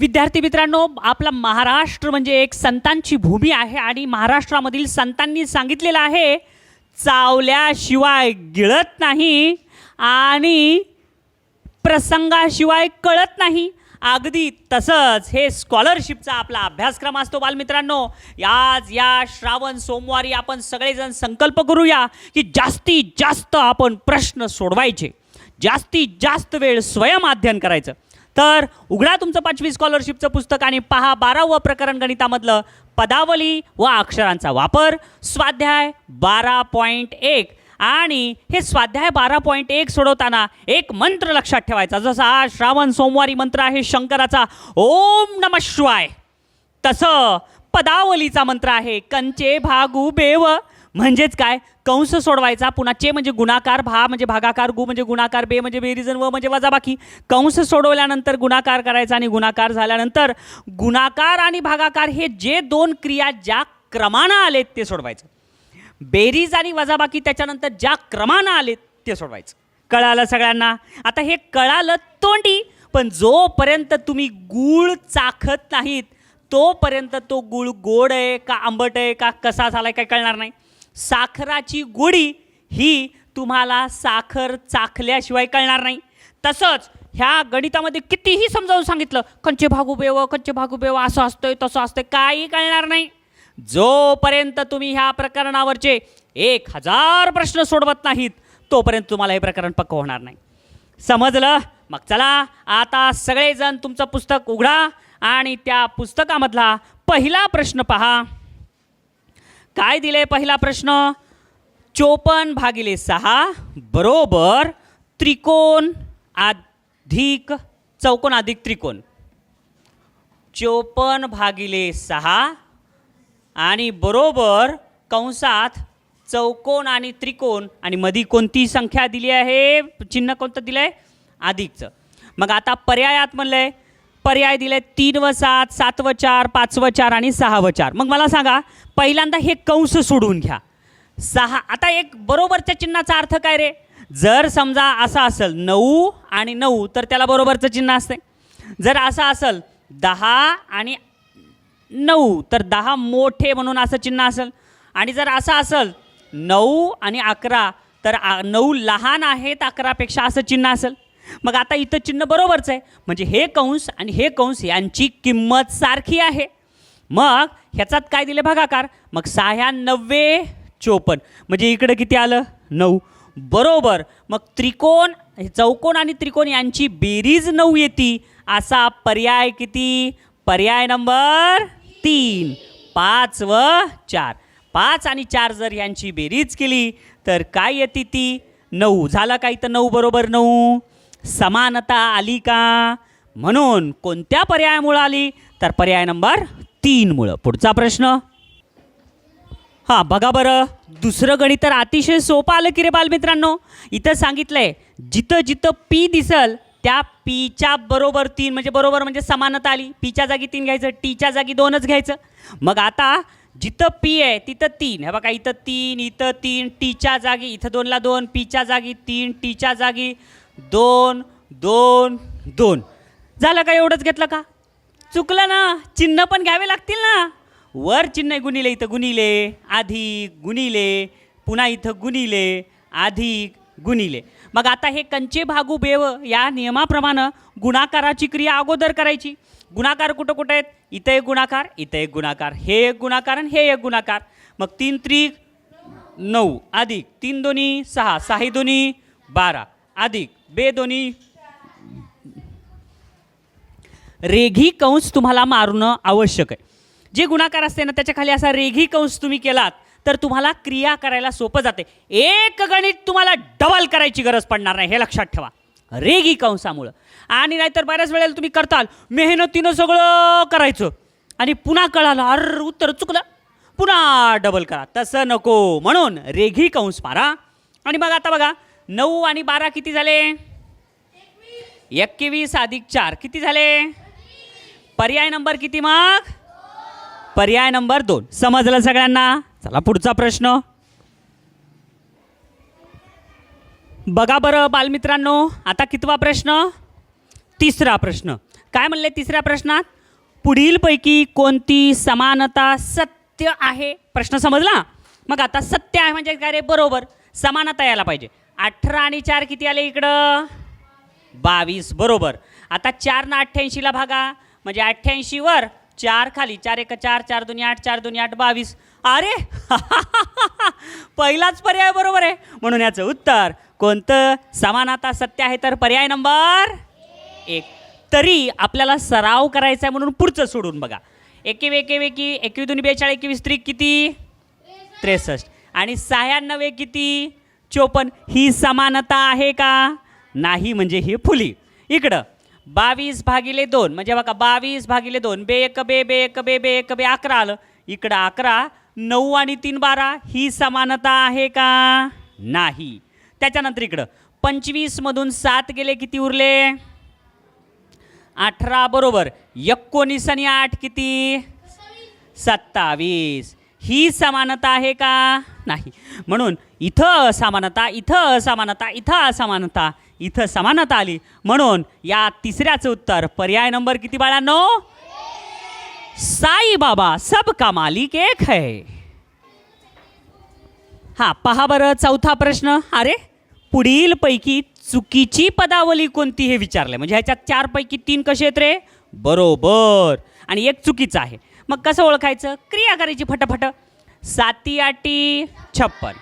विद्यार्थी मित्रांनो आपला महाराष्ट्र म्हणजे एक संतांची भूमी आहे आणि महाराष्ट्रामधील संतांनी सांगितलेलं आहे चावल्याशिवाय गिळत नाही आणि प्रसंगाशिवाय कळत नाही. अगदी तसंच हे स्कॉलरशिपचा आपला अभ्यासक्रम असतो बालमित्रांनो. आज या श्रावण सोमवारी आपण सगळेजण संकल्प करूया की जास्तीत जास्त आपण प्रश्न सोडवायचे. जास्तीत जास्त वेळ स्वयं अध्ययन करायचं. तर उघडा तुमचं पाचवी स्कॉलरशिपचं पुस्तक आणि पहा बारावं प्रकरण गणितामधलं पदावली व अक्षरांचा वापर. स्वाध्याय बारा पॉईंट एक. आणि हे स्वाध्याय बारा पॉईंट एक सोडवताना एक मंत्र लक्षात ठेवायचा. जसा आज श्रावण सोमवारी मंत्र आहे शंकराचा ओम नम शिवाय. तसं पदावलीचा मंत्र आहे कंचे भागू बेव. म्हणजेच काय? कंस सोडवायचा पुन्हा चे म्हणजे गुणाकार भा म्हणजे भागाकार गु म्हणजे गुणाकार बे म्हणजे बेरीजन व म्हणजे वजाबाकी. कंस सोडवल्यानंतर गुणाकार करायचा आणि गुणाकार झाल्यानंतर गुणाकार आणि भागाकार हे जे दोन क्रिया ज्या क्रमानं आलेत ते सोडवायचं. बेरीज आणि वजाबाकी त्याच्यानंतर ज्या क्रमानं आलेत ते सोडवायचं. कळालं सगळ्यांना? आता हे कळालं तोंडी पण जोपर्यंत तुम्ही गूळ चाखत नाहीत तोपर्यंत तो गूळ गोड आहे का आंबट आहे का कसा झालाय काय कळणार नाही. साखराची गोडी ही तुम्हाला साखर चाखल्याशिवाय कळणार नाही. तसंच ह्या गणितामध्ये कितीही समजावून सांगितलं कंचे भागुबेव कंचे भागुबेव असं असतंय तसं असतंय काही कळणार नाही. जोपर्यंत तुम्ही ह्या प्रकरणावरचे एक हजार प्रश्न सोडवत नाहीत तोपर्यंत तुम्हाला हे प्रकरण पक्क होणार नाही. समजलं? मग चला आता सगळेजण तुमचं पुस्तक उघडा आणि त्या पुस्तकामधला पहिला प्रश्न पहा. काय दिले पहिला प्रश्न? चोपन्न भागिले सहा बरोबर त्रिकोण अधिक चौकोन अधिक त्रिकोण. चोपन्न भागिले सहा आणि बरोबर कंसात चौकोन आणि त्रिकोण आणि मधी कोणती संख्या दिली आहे? चिन्ह कोणतं दिलं आहे अधिकचं मग आता पर्यायात म्हणलं आहे पर्याय दिले तीन व सात सात व चार पाच व चार आणि सहा व चार. मग मला सांगा पहिल्यांदा हे कंस सोडून घ्या. सहा आता एक बरोबरच्या चिन्हाचा अर्थ काय रे? जर समजा असा असेल नऊ आणि नऊ तर त्याला बरोबरचं चिन्ह असते. जर असं असेल दहा आणि नऊ तर दहा मोठे म्हणून असं चिन्ह असेल. आणि जर असं असेल नऊ आणि अकरा तर आ- नऊ लहान आहेत अकरापेक्षा असं चिन्ह असेल. मग आता इथं चिन्ह बरोबरच आहे. म्हणजे हे कंस आणि हे कंस यांची किंमत सारखी आहे. मग ह्याच्यात काय दिले भागाकार? मग सहा नव्वे चोपन्न. म्हणजे इकडं किती आलं? नऊ. बरोबर. मग त्रिकोण चौकोन आणि त्रिकोण यांची बेरीज नऊ येते. असा पर्याय किती? पर्याय नंबर तीन. पाच व चार. पाच आणि चार जर यांची बेरीज केली तर काय येते ती? नऊ. झालं काय इथं नऊ बरोबर नऊ? समानता आली का? म्हणून कोणत्या पर्यायामुळं आली? तर पर्याय नंबर तीनमुळं. पुढचा प्रश्न. हां बघा बरं. दुसरं गणित तर अतिशय सोपं आलं की रे बालमित्रांनो. इथं सांगितलंय जिथं जिथं पी दिसल त्या पीच्या बरोबर तीन म्हणजे बरोबर म्हणजे समानता आली. पीच्या जागी तीन घ्यायचं टीच्या जागी दोनच घ्यायचं. मग आता जिथं पी आहे तिथं तीन. हे बघा इथं तीन इथं तीन टीच्या जागी इथं दोनला दोन पीच्या जागी तीन टीच्या जागी दोन दोन दोन. झालं का एवढंच घेतलं का? चुकलं ना. चिन्ह पण घ्यावे लागतील ना. वर चिन्ह गुणिले इथं गुणिले. अधिक गुणिले. पुन्हा इथं गुणिले. अधिक गुणिले. मग आता हे कंचे भागू बेव या नियमाप्रमाणे गुणाकाराची क्रिया अगोदर करायची. गुणाकार कुठं कुठं आहेत? इथं एक गुणाकार इथं एक गुणाकार. हे एक गुणाकार आणि हे एक गुणाकार. मग तीन त्रिक नऊ. अधिक. तीन दोन्ही सहा. सहा दोन्ही बारा. अधिक बे दोन्ही. रेघी कंस तुम्हाला मारणं आवश्यक आहे. जे गुणाकार असते ना त्याच्याखाली असा रेघी कंस तुम्ही केलात तर तुम्हाला क्रिया करायला सोपं जाते. एक गणित तुम्हाला डबल करायची गरज पडणार नाही हे लक्षात ठेवा. रेघी कंसामुळं. आणि नाहीतर बऱ्याच वेळेला तुम्ही करताल मेहनतीनं सगळं करायचं. आणि पुन्हा कळालं अर उत्तर चुकलं. पुन्हा डबल करा. तसं नको. म्हणून रेघी कंस मारा. आणि मग आता बघा नऊ आणि बारा किती झाले? एकवीस अधिक चार किती झाले? पर्याय नंबर किती मग? पर्याय नंबर दोन. समजलं सगळ्यांना? चला पुढचा प्रश्न. बघा बरं बालमित्रांनो आता कितवा प्रश्न? तिसरा प्रश्न. काय म्हणले तिसऱ्या प्रश्नात? पुढीलपैकी कोणती समानता सत्य आहे? प्रश्न समजला? मग आता सत्य आहे म्हणजे काय रे? बरोबर. समानता यायला पाहिजे. अठरा आणि चार किती आले इकडं? बावीस बरोबर. आता चार ना अठ्ठ्याऐंशीला भागा. म्हणजे अठ्ठ्याऐंशीवर चार खाली. चार एक चार चार दोन्ही आठ चार दोन्ही आठ बावीस. अरे! पहिलाच पर्याय बरोबर आहे. म्हणून याचं उत्तर कोणतं? समान आता सत्य आहे तर पर्याय नंबर एक. तरी आपल्याला सराव करायचा आहे म्हणून पुढचं सोडून बघा. एकेव एकेव एकी एकवी दोन्ही बेचाळीस एकवीस त्रिक किती? त्रेसष्ट. आणि सहाण्णव एक किती? चोपन्न ही समानता आहे का? नाही म्हणजे ही फुली. इकडं बावीस भागिले दोन म्हणजे बघा बावीस भागिले दोन बे एक बे बे एक बे बे एक बे अकरा आलं. इकडं अकरा नऊ आणि तीन बारा ही समानता आहे का? नाही. त्याच्यानंतर इकडं पंचवीसमधून सात गेले किती उरले? अठरा बरोबर. एकोणीस आणि आठ किती? सत्तावीस. ही समानता आहे का? नाही. म्हणून इथं असमानता इथं असमानता इथं असमानता इथं समानता आली. म्हणून या तिसऱ्याचं उत्तर पर्याय नंबर किती बाळांनो? साई बाबा सब का मालिक एक है. हा पहा बरं चौथा प्रश्न. अरे पुढील पैकी चुकीची पदावली कोणती हे विचारलंय? म्हणजे ह्याच्यात चार पैकी तीन कसे आहेत रे? बरोबर. आणि एक चुकीचं आहे. मग कसं ओळखायचं? क्रिया करायची फटाफट. साती आटी छप्पन.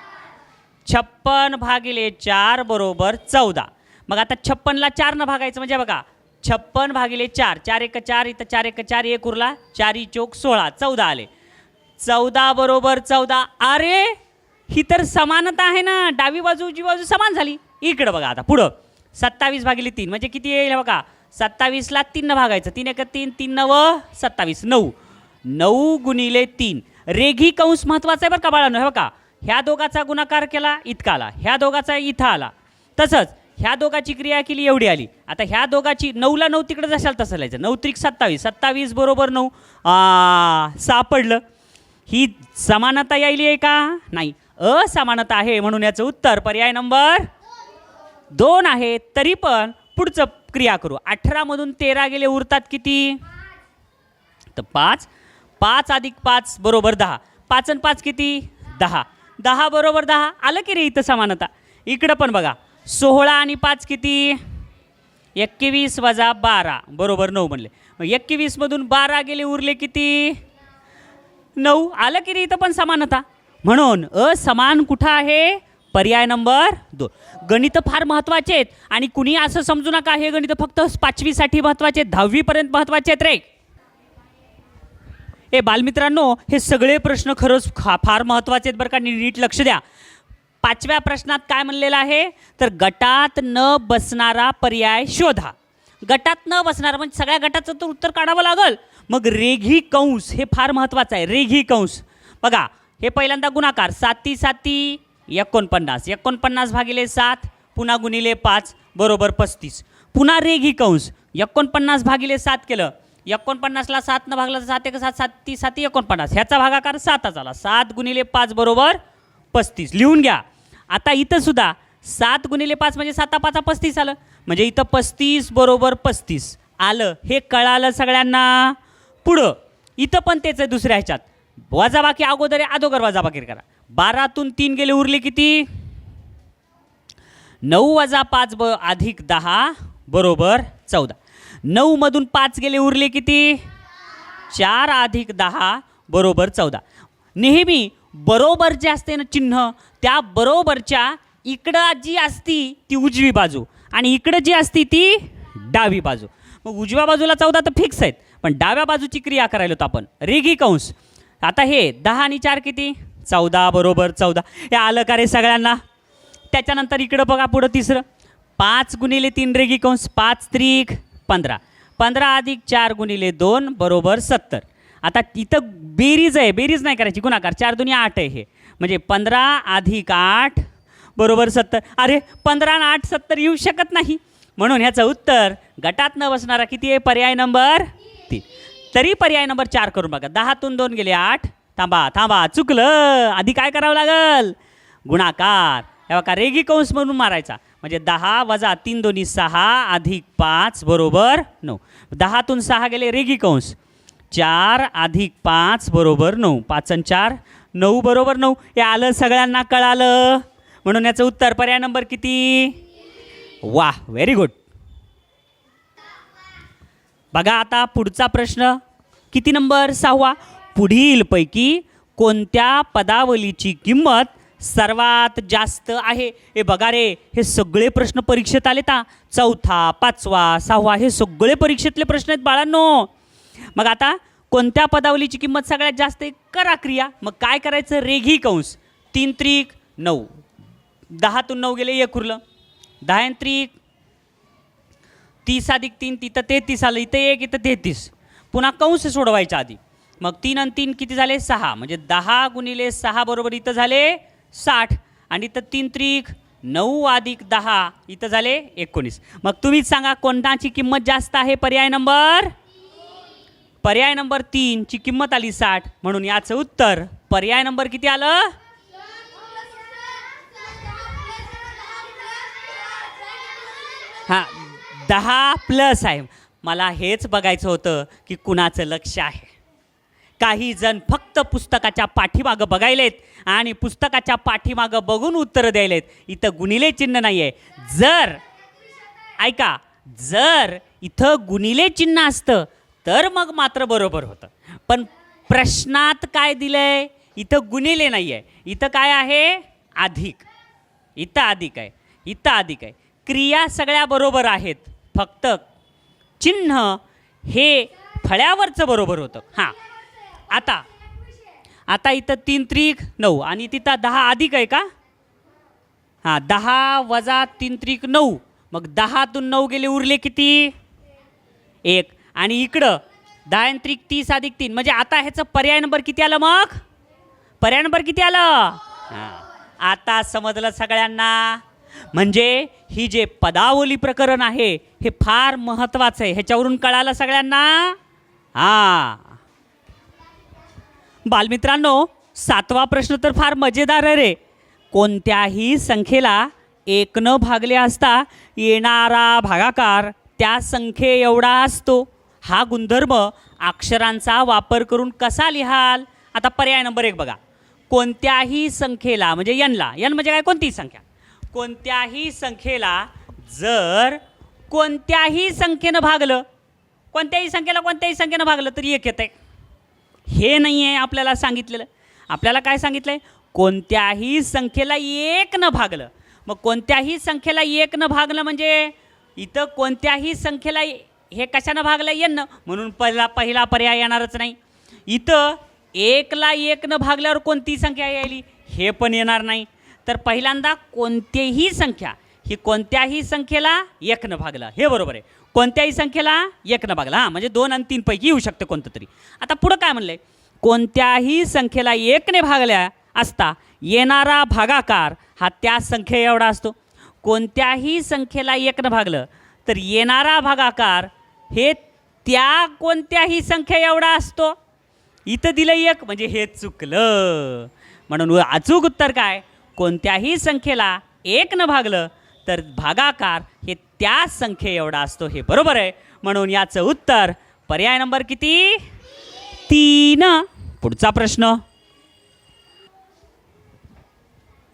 छप्पन भागिले चार बरोबर चौदा. मग आता छप्पनला चारनं भागायचं म्हणजे बघा छप्पन भागिले चार. चार एक चार इथं चार एक चार एक उरला. चारी चोक सोळा चौदा आले. चौदा बरोबर चौदा. अरे ही तर समानता आहे ना. डावी बाजू उजवी बाजू समान झाली. इकडं बघा आता पुढं. सत्तावीस भागिले तीन म्हणजे किती येईल बघा? सत्तावीसला तीननं भागायचं. तीन एक तीन तीन नव सत्तावीस नऊ. नऊ गुणिले तीन. रेघी कंस महत्त्वाचा आहे बरं का बाळांनो हे बघा. ह्या दोघाचा गुणाकार केला इतका आला. ह्या दोघाचा इथं आला. तसंच ह्या दोघाची क्रिया केली एवढी आली. आता ह्या दोघाची नऊला नऊ तिकडे जशाल तसं लिहायचं. नऊ त्रिक सत्तावीस. सत्तावीस बरोबर नऊ. सापडलं. ही समानता यायली आहे का? नाही. असमानता आहे म्हणून याचं उत्तर पर्याय नंबर दोन आहे. तरी पण पुढचं क्रिया करू. अठरामधून तेरा गेले उरतात किती? तर पाच. पाच अधिक पाच बरोबर दहा. पाच आणि पाच किती? दहा. दहा बरोबर दहा? आलं की रे इथं समानता? इकडं पण बघा. सोळा आणि पाच किती? एक्केवीस वजा बारा. बरोबर नऊ म्हणले मग एक्केवीसमधून बारा गेले उरले किती? नऊ. आलं की रे इथं पण समानता? म्हणून असमान कुठं आहे? पर्याय नंबर दोन. गणित फार महत्त्वाचे आहेत. आणि कुणी असं समजू नका हे गणित फक्त पाचवीसाठी महत्त्वाचे आहेत. दहावीपर्यंत महत्त्वाचे आहेत रे. ए बालमित्रांनो हे सगळे प्रश्न खरंच खा फार महत्त्वाचे आहेत बरं का. नीट लक्ष द्या. पाचव्या प्रश्नात काय म्हणलेलं आहे? तर गटात न बसणारा पर्याय शोधा. गटात न बसणारा म्हणजे सगळ्या गटाचं तर उत्तर काढावं लागल. मग रेघी कंस हे फार महत्त्वाचं आहे. रेघी कंस. बघा हे पहिल्यांदा गुणाकार. साती साती एकोणपन्नास. एकोणपन्नास भागिले सात पुन्हा गुणिले पाच बरोबर पस्तीस. पुन्हा रेघी कंस. एकोणपन्नास भागिले सात केलं. एकोणपन्नासला सातनं भागला तर सात एक सात सात ती साती एकोणपन्नास. ह्याचा भागाकार सातच आला सात गुणिले पाच बरोबर पस्तीस. लिहून घ्या. आता इथंसुद्धा सात गुणिले पाच म्हणजे साता पाचा पस्तीस आलं. म्हणजे इथं पस्तीस बरोबर पस्तीस आलं. हे कळालं सगळ्यांना. पुढं. इथं पण तेच आहे दुसऱ्या ह्याच्यात. वजाबाकी अगोदर अदोगर अगोदर वजाबाकी करा. बारातून तीन गेले उरले किती? नऊ वजा पाच ब अधिक दहा बरोबर चौदा. नऊमधून पाच गेले उरले किती? चार अधिक दहा बरोबर चौदा. नेहमी बरोबर जे असते ना चिन्ह त्या बरोबरच्या इकडं जी असती ती उजवी बाजू आणि इकडं जी असती ती डावी बाजू. मग उजव्या बाजूला चौदा तर फिक्स आहेत पण डाव्या बाजूची क्रिया करायला होतो आपण. रेगी कंस. आता हे दहा आणि चार किती? चौदा बरोबर चौदा. हे आलं का रे सगळ्यांना? त्याच्यानंतर इकडं बघा पुढं तिसरं. पाच गुणिले तीन रेगी कंस पाच त्रिक. पंधरा. पंधरा अधिक चार गुणिले दोन बरोबर सत्तर. आता इथं बेरीज आहे बेरीज नाही करायची गुणाकार. चार दुनी आठ आहे हे. म्हणजे पंधरा अधिक आठ बरोबर सत्तर. अरे पंधरा आठ सत्तर येऊ शकत नाही. म्हणून ह्याचं उत्तर गटात न बसणारा किती आहे? पर्याय नंबर तीन. तरी पर्याय नंबर चार करून बघा. दहातून दोन गेले आठ. थांबा थांबा. चुकलं. आधी काय करावं लागल? गुणाकार. हे बघा रेगी कंस म्हणून मारायचा. म्हणजे दहा वजा तीन दोन्ही सहा अधिक पाच बरोबर नऊ. दहातून सहा गेले रेगी कंस. चार अधिक पाच बरोबर नऊ. पाच आणि चार नऊ बरोबर नऊ. हे आलं सगळ्यांना कळालं. म्हणून याचं उत्तर पर्याय नंबर किती? वा व्हेरी गुड बघा आता पुढचा प्रश्न. किती नंबर? सहावा. पुढीलपैकी कोणत्या पदावलीची किंमत सर्वात जास्त आहे. हे बघा रे हे सगळे प्रश्न परीक्षेत आले ता चौथा पाचवा सहावा हे सगळे परीक्षेतले प्रश्न आहेत बाळांनो. मग आता कोणत्या पदावलीची किंमत सगळ्यात जास्त आहे? करा क्रिया. मग काय करायचं? रेघी कंस. तीन त्रिक नऊ. दहातून नऊ गेले एक उरलं. दहा त्रिक तीस अधिक तीन तिथं तेहतीस आलं इथं एक इथं तेहतीस. पुन्हा कंस सोडवायच्या आधी. मग तीन आणि तीन किती झाले? सहा. म्हणजे दहा गुणिले सहा बरोबर इथं झाले साठ आणि इथं तीन त्रिक नऊ अधिक दहा इथं झाले एकोणीस. मग तुम्हीच सांगा कोणताची किंमत जास्त आहे? पर्याय नंबर? पर्याय नंबर तीनची किंमत आली साठ. म्हणून याचं उत्तर पर्याय नंबर किती आलं? हां दहा प्लस आहे. मला हेच बघायचं होतं की कुणाचं लक्ष आहे. काही जण फक्त पुस्तकाच्या पाठीमागं बघायलेत आणि पुस्तकाच्या पाठीमागं बघून उत्तरं द्यायलेत. इथं गुणिले चिन्ह नाही आहे जर ऐका जर इथं गुणिले चिन्ह असतं तर मग मात्र बरोबर होतं. पण प्रश्नात काय दिलंय? इथं गुणिले नाही आहे इथं काय आहे? अधिक. इथं अधिक आहे. इथं अधिक आहे. क्रिया सगळ्या बरोबर आहेत. फक्त चिन्ह हे फळ्यावरचं बरोबर होतं. हां. आता. आता इथं तीन त्रिक नऊ. आणि तिथं दहा अधिक आहे का? हां दहा वजा तीन त्रिक नऊ. मग दहातून नऊ गेले उरले किती? एक. आणि इकडं दहा त्रिक तीस अधिक तीन. म्हणजे आता ह्याचं पर्याय नंबर किती आलं मग? पर्याय नंबर किती आलं? आता समजलं सगळ्यांना? म्हणजे ही जे पदावली प्रकरण आहे हे फार महत्त्वाचं आहे. ह्याच्यावरून कळालं सगळ्यांना? हां. बालमित्रांनो सातवा प्रश्न तर फार मजेदार आहे रे. कोणत्याही संख्येला एकनं भागले असता येणारा भागाकार त्या संख्ये एवढा असतो. हा गुणधर्म अक्षरांचा वापर करून कसा लिहाल? आता पर्याय नंबर एक बघा. कोणत्याही संख्येला म्हणजे यनला यन म्हणजे काय? कोणतीही संख्या. कोणत्याही संख्येला जर कोणत्याही संख्येनं भागलं कोणत्याही संख्येला कोणत्याही संख्येनं भागलं तरी एक येतं हे नाही आहे आपल्याला सांगितलेलं. आपल्याला काय सांगितलं आहे कोणत्याही संख्येला एक न भागलं. मग कोणत्याही संख्येला एक न भागलं म्हणजे इथं कोणत्याही संख्येला हे कशानं भागलं? येणं म्हणून पहिला पहिला पर्याय येणारच नाही. इथं एकला एक न भागल्यावर कोणती संख्या यायली? हे पण येणार नाही. तर पहिल्यांदा कोणतीही संख्या ही कोणत्याही संख्येला एकनं भागलं. हे बरोबर आहे. कोणत्याही संख्येला एकनं भागला. हां म्हणजे दोन आणि तीनपैकी येऊ शकतं कोणतं तरी. आता पुढं काय म्हणलंय? कोणत्याही संख्येला एकने भागल्या असता येणारा भागाकार हा त्या संख्ये एवढा असतो. कोणत्याही संख्येला एकनं भागलं तर येणारा भागाकार हे त्या कोणत्याही संख्ये एवढा असतो. इथं दिलं एक म्हणजे हे चुकलं. म्हणून अचूक उत्तर काय? कोणत्याही संख्येला एक न भागलं तर भागाकार हे त्या संख्ये एवढा असतो हे बरोबर आहे. म्हणून याचं उत्तर पर्याय नंबर किती? तीन. पुढचा प्रश्न.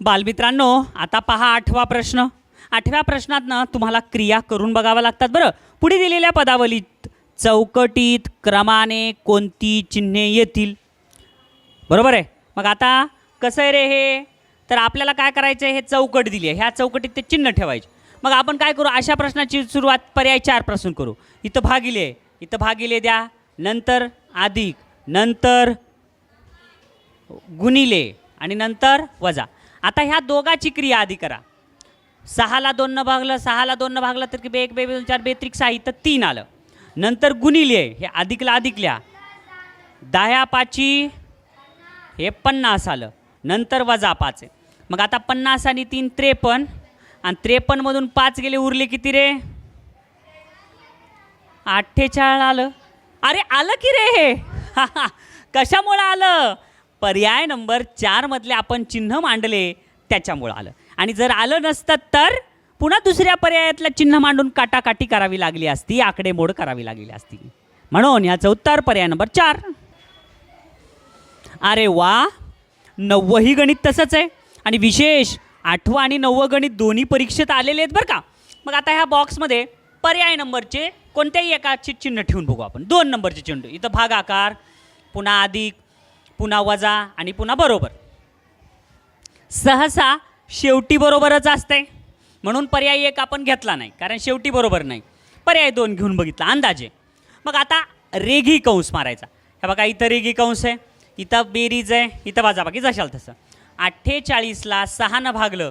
बालमित्रांनो आता पहा आठवा प्रश्न. आठव्या प्रश्नातनं तुम्हाला क्रिया करून बघाव्या लागतात बरं. पुढे दिलेल्या पदावलीत चौकटीत क्रमाने कोणती चिन्हे येतील? बरोबर आहे. मग आता कसं आहे रे हे? तर आपल्याला काय करायचं आहे हे चौकट दिली आहे. ह्या चौकटीत ते चिन्ह ठेवायचे. मग आपण काय करू? अशा प्रश्नाची सुरुवात पर्याय चारपासून करू. इथं भागिले इथं भागिले द्या. नंतर अधिक. नंतर गुणिले. आणि नंतर वजा. आता ह्या दोघाची क्रिया आधी करा. सहाला दोननं भागलं सहाला दोननं भागलं तर की बे एक बे दोन चार बेत्रिक सहा इथं तीन आलं. नंतर गुणिले. हे अधिकला अधिक लिहा. दह्या पाची हे पन्नास आलं. नंतर वजा पाच आहे. मग आता पन्नास आणि तीन त्रेपन्न. आणि त्रेपन्नमधून पाच गेले उरले किती रे? अठ्ठेचाळ आलं. अरे आलं की रे हे? कशामुळं आलं? पर्याय नंबर चारमधले आपण चिन्ह मांडले त्याच्यामुळं आलं. आणि जर आलं नसतं तर पुन्हा दुसऱ्या पर्यायातलं चिन्ह मांडून काटाकाटी करावी लागली असती आकडेमोड करावी लागली असती. म्हणून याचं उत्तर पर्याय नंबर चार. अरे वा नव्वंही गणित तसंच आहे. आणि विशेष आठवं आणि नववं गणित दोन्ही परीक्षेत आलेले आहेत बरं का. मग आता ह्या बॉक्समध्ये पर्याय नंबरचे कोणत्याही एकाचे चिन्ह ठेवून बघू आपण. दोन नंबरचे चिन्ह. इथं भागाकार पुन्हा अधिक पुन्हा वजा आणि पुन्हा बरोबर. सहसा शेवटी बरोबरच असते म्हणून पर्याय एक आपण घेतला नाही कारण शेवटी बरोबर नाही. पर्याय दोन घेऊन बघितला अंदाजे. मग आता रेघी कंस मारायचा. हे बघा इथं रेघी कंस आहे इथं बेरीज आहे इथं बाजाबाकी जशाल तसं. अठ्ठेचाळीसला सहानं भागलं.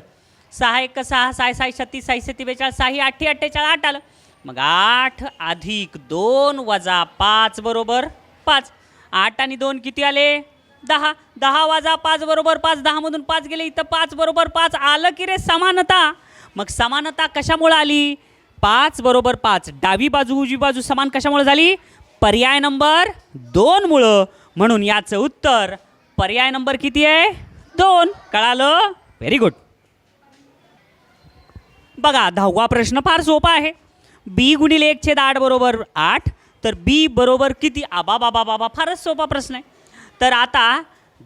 सहा एक सहा साय साय छत्तीस साई सत्ती बेचाळीस साही अठ्ठी अठ्ठेचाळीस आठ आलं. मग आठ अधिक दोन वजा पाच बरोबर पाच. आठ आणि दोन किती आले? दहा. दहा वाजा पाच बरोबर पाच. दहामधून पाच गेले इथं पाच बरोबर पाच. आलं की रे समानता. मग समानता कशामुळं आली? पाच बरोबर पाच. डावी बाजू उजवी बाजू समान कशामुळे झाली? पर्याय नंबर दोनमुळं. म्हणून याचं उत्तर पर्याय नंबर किती आहे? दोन. कळालं? व्हेरी गुड बघा दहावा प्रश्न फार सोपा आहे. बी गुणिले एक छेद आठ बरोबर आठ. तर बी बरोबर किती? आबा बाबा बाबा फारच सोपा प्रश्न आहे. तर आता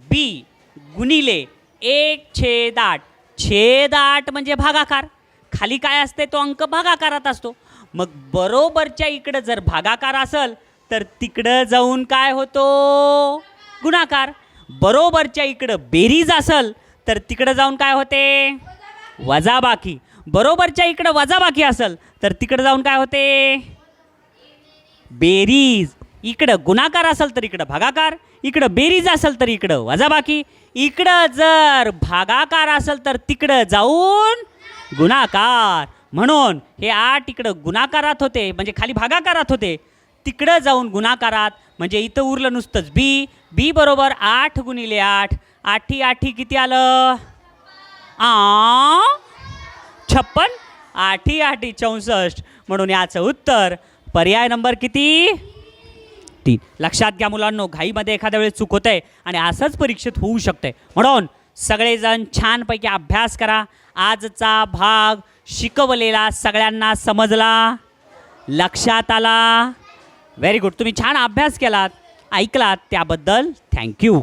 बी गुणिले एक छेद आठ. छेद आठ म्हणजे भागाकार. खाली काय असते? तो अंक भागाकारात असतो. मग बरोबरच्या इकडं जर भागाकार असेल तर तिकडं जाऊन काय होतो? गुणाकार. बरोबरच्या इकडं बेरीज असेल तर तिकडं जाऊन काय होते? वजाबाकी. बरोबरच्या इकडं वजाबाकी असेल तर तिकडं जाऊन काय होते? बेरीज. इकडं गुणाकार असेल तर इकडं भागाकार इकडं बेरीज असेल तर इकडं वजाबाकी. इकडं जर भागाकार असेल तर तिकडं जाऊन गुणाकार. म्हणून हे आठ इकडं गुणाकारात होते म्हणजे खाली भागाकारात होते. तिकडं जाऊन गुणाकारात म्हणजे इथं उरलं नुसतंच बी बी बरोबर आठ गुणिले आठ. आठी आठी किती आलं? आ? छप्पन? आठी आठी चौसष्ट. म्हणून याचं उत्तर पर्याय नंबर किती? तीन. लक्षात घ्या मुलांनो घाईमध्ये एखाद्या वेळेस चूक होत आहे आणि असंच परीक्षेत होऊ शकते. म्हणून सगळेजण छानपैकी अभ्यास करा. आजचा भाग शिकवलेला सगळ्यांना समजला? लक्षात आला? व्हेरी गुड तुम्ही छान अभ्यास केलात. ऐकलात त्याबद्दल थँक्यू.